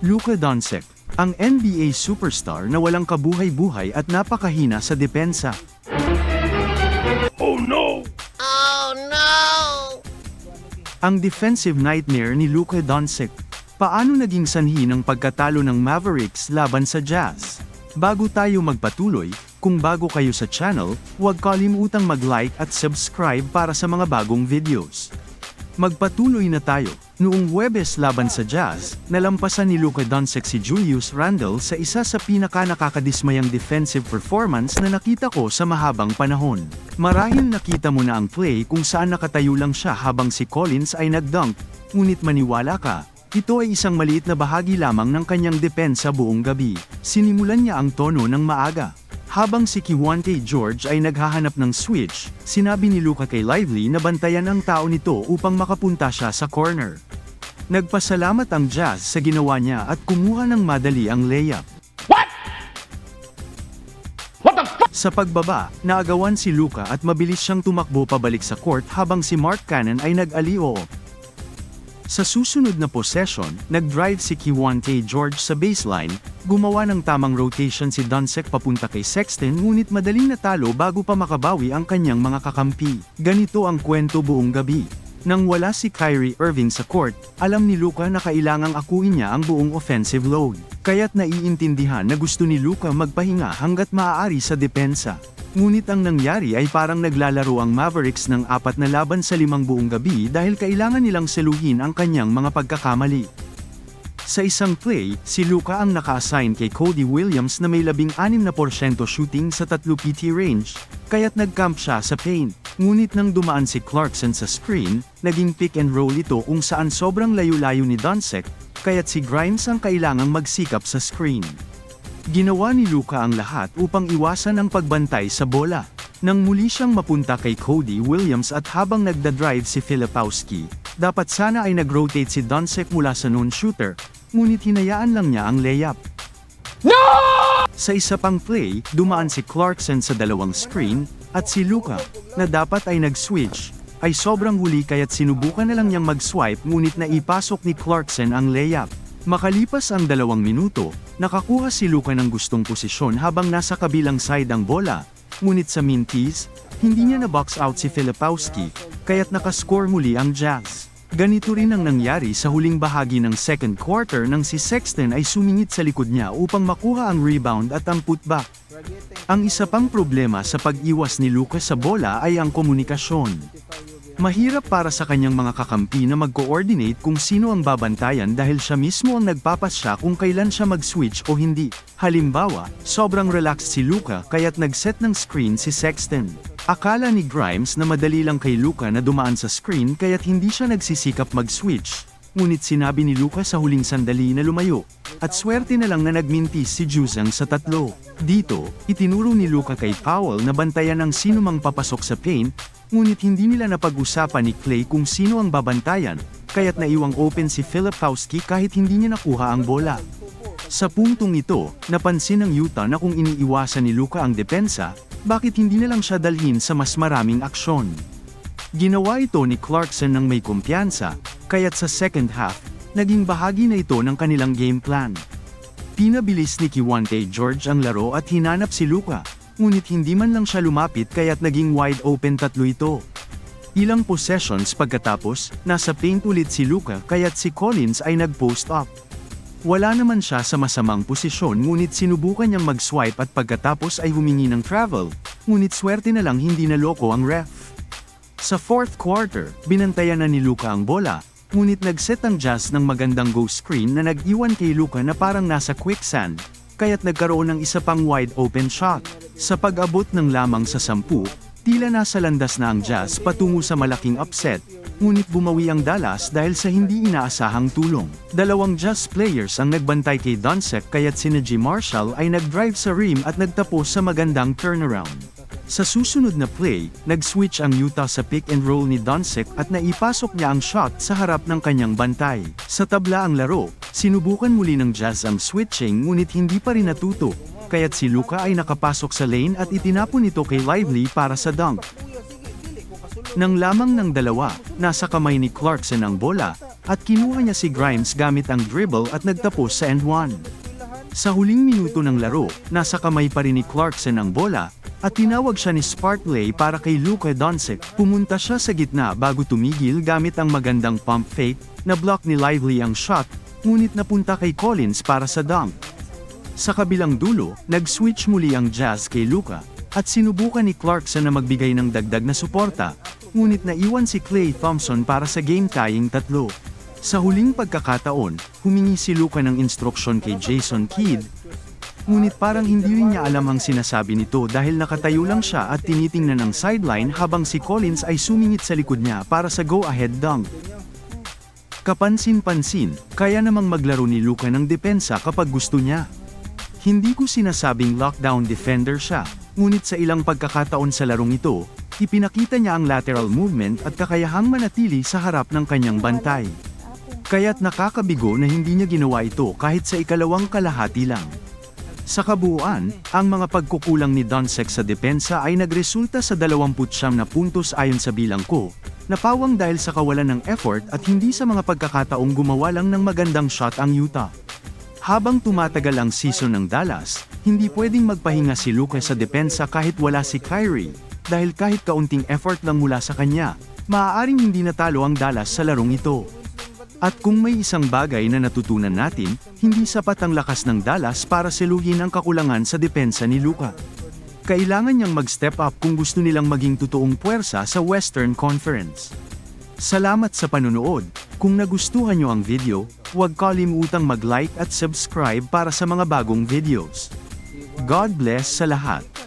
Luka Doncic, ang NBA superstar na walang kabuhay-buhay at napakahina sa depensa. Oh no! Ang defensive nightmare ni Luka Doncic. Paano naging sanhi ng pagkatalo ng Mavericks laban sa Jazz? Bago tayo magpatuloy, kung bago kayo sa channel, huwag kalimutang mag-like at subscribe para sa mga bagong videos. Magpatuloy na tayo. Noong Huwebes laban sa Jazz, nalampasan ni Luka Doncic si Julius Randle sa isa sa pinaka-nakakadismayang defensive performance na nakita ko sa mahabang panahon. Marahil nakita mo na ang play kung saan nakatayo lang siya habang si Collins ay nag-dunk, ngunit maniwala ka, ito ay isang maliit na bahagi lamang ng kanyang depensa buong gabi. Sinimulan niya ang tono ng maaga. Habang si Kiwante George ay naghahanap ng switch, sinabi ni Luka kay Lively na bantayan ang tao nito upang makapunta siya sa corner. Nagpasalamat ang Jazz sa ginawa niya at kumuha ng madali ang layup. What the fuck? Sa pagbaba, naagawan si Luka at mabilis siyang tumakbo pabalik sa court habang si Mark Cannon ay nag-alioo. Sa susunod na possession, nag-drive si Kiwante George sa baseline, gumawa ng tamang rotation si Dunsek papunta kay Sexton ngunit madaling natalo bago pa makabawi ang kanyang mga kakampi. Ganito ang kwento buong gabi. Nang wala si Kyrie Irving sa court, alam ni Luka na kailangang akuin niya ang buong offensive load. Kaya't naiintindihan na gusto ni Luka magpahinga hanggat maaari sa depensa. Ngunit ang nangyari ay parang naglalaro ang Mavericks ng apat na laban sa limang buong gabi dahil kailangan nilang seluhin ang kanyang mga pagkakamali. Sa isang play, si Luka ang naka-assign kay Cody Williams na may 16% shooting sa 3 PT range, kaya't nag-camp siya sa paint. Ngunit nang dumaan si Clarkson sa screen, naging pick and roll ito kung saan sobrang layo-layo ni Dunsek, kaya't si Grimes ang kailangang magsikap sa screen. Ginawa ni Luka ang lahat upang iwasan ang pagbantay sa bola. Nang muli siyang mapunta kay Cody Williams at habang nagda-drive si Filipowski, dapat sana ay nag-rotate si Dunsek mula sa non-shooter, ngunit hinayaan lang niya ang layup. Sa isa pang play, dumaan si Clarkson sa dalawang screen, at si Luka, na dapat ay nag-switch, ay sobrang huli kaya't sinubukan na lang niyang mag-swipe ngunit naipasok ni Clarkson ang layup. Makalipas ang dalawang minuto, nakakuha si Luka ng gustong posisyon habang nasa kabilang side ang bola, ngunit sa minties, hindi niya na-box out si Filipowski, kaya't nakascore muli ang Jazz. Ganito rin ang nangyari sa huling bahagi ng second quarter nang si Sexton ay sumingit sa likod niya upang makuha ang rebound at ang putback. Ang isa pang problema sa pag-iwas ni Lucas sa bola ay ang komunikasyon. Mahirap para sa kanyang mga kakampi na mag-coordinate kung sino ang babantayan dahil siya mismo ang nagpapasya kung kailan siya mag-switch o hindi. Halimbawa, sobrang relaxed si Luka kaya't nag-set ng screen si Sexton. Akala ni Grimes na madali lang kay Luka na dumaan sa screen kaya't hindi siya nagsisikap mag-switch. Ngunit sinabi ni Luka sa huling sandali na lumayo. At swerte na lang na nagmintis si Juzang sa tatlo. Dito, itinuro ni Luka kay Powell na bantayan ang sino mang papasok sa paint, ngunit hindi nila napag-usapan ni Clay kung sino ang babantayan, kaya't naiwang open si Filipowski kahit hindi niya nakuha ang bola. Sa puntong ito, napansin ng Utah na kung iniiwasan ni Luka ang depensa, bakit hindi na lang siya dalhin sa mas maraming aksyon. Ginawa ito ni Clarkson ng may kumpiyansa, kaya't sa second half, naging bahagi na ito ng kanilang game plan. Pinabilis ni Kiwante George ang laro at hinanap si Luka, ngunit hindi man lang siya lumapit kaya't naging wide open tatlo ito. Ilang possessions pagkatapos, nasa paint ulit si Luka kaya't si Collins ay nag-post up. Wala naman siya sa masamang posisyon ngunit sinubukan niyang mag-swipe at pagkatapos ay humingi ng travel, ngunit swerte na lang hindi naloko ang ref. Sa fourth quarter, binantayan na ni Luka ang bola, ngunit nagset ang Jazz ng magandang go screen na nag-iwan kay Luka na parang nasa quicksand, kaya't nagkaroon ng isa pang wide open shot. Sa pag-abot ng lamang sa sampu, tila nasa landas na ang Jazz patungo sa malaking upset, ngunit bumawi ang Dallas dahil sa hindi inaasahang tulong. Dalawang Jazz players ang nagbantay kay Dunsek kaya't si Najee Marshall ay nag-drive sa rim at nagtapos sa magandang turnaround. Sa susunod na play, nag-switch ang Utah sa pick and roll ni Dunsek at naipasok niya ang shot sa harap ng kanyang bantay. Sa tabla ang laro, sinubukan muli ng Jazz ang switching ngunit hindi pa rin natuto, kaya't si Luka ay nakapasok sa lane at itinapon ito kay Lively para sa dunk. Nang lamang ng dalawa, nasa kamay ni Clarkson ang bola, at kinuha niya si Grimes gamit ang dribble at nagtapos sa end 1. Sa huling minuto ng laro, nasa kamay pa rin ni Clarkson ang bola, at tinawag siya ni Spartley para kay Luka Doncic. Pumunta siya sa gitna bago tumigil gamit ang magandang pump fake, na block ni Lively ang shot, ngunit napunta kay Collins para sa dunk. Sa kabilang dulo, nag-switch muli ang Jazz kay Luka, at sinubukan ni Clarkson na magbigay ng dagdag na suporta, ngunit naiwan si Klay Thompson para sa game-tying tatlo. Sa huling pagkakataon, humingi si Luka ng instruksyon kay Jason Kidd, ngunit parang hindi rin niya alam ang sinasabi nito dahil nakatayo lang siya at tinitingnan ng sideline habang si Collins ay sumingit sa likod niya para sa go-ahead dunk. Kapansin-pansin, kaya namang maglaro ni Luka ng depensa kapag gusto niya. Hindi ko sinasabing lockdown defender siya, ngunit sa ilang pagkakataon sa larong ito, ipinakita niya ang lateral movement at kakayahang manatili sa harap ng kanyang bantay. Kaya't nakakabigo na hindi niya ginawa ito kahit sa ikalawang kalahati lang. Sa kabuuan, ang mga pagkukulang ni Doncic sa depensa ay nagresulta sa 29 na puntos ayon sa bilang ko, napawang dahil sa kawalan ng effort at hindi sa mga pagkakataong gumawa lang ng magandang shot ang Utah. Habang tumatagal ang season ng Dallas, hindi pwedeng magpahinga si Luka sa depensa kahit wala si Kyrie, dahil kahit kaunting effort lang mula sa kanya, maaaring hindi natalo ang Dallas sa larong ito. At kung may isang bagay na natutunan natin, hindi sapat ang lakas ng Dallas para seluhin ang kakulangan sa depensa ni Luka. Kailangan niyang mag-step up kung gusto nilang maging totoong puwersa sa Western Conference. Salamat sa panunood. Kung nagustuhan niyo ang video, huwag kalimutang mag-like at subscribe para sa mga bagong videos. God bless sa lahat.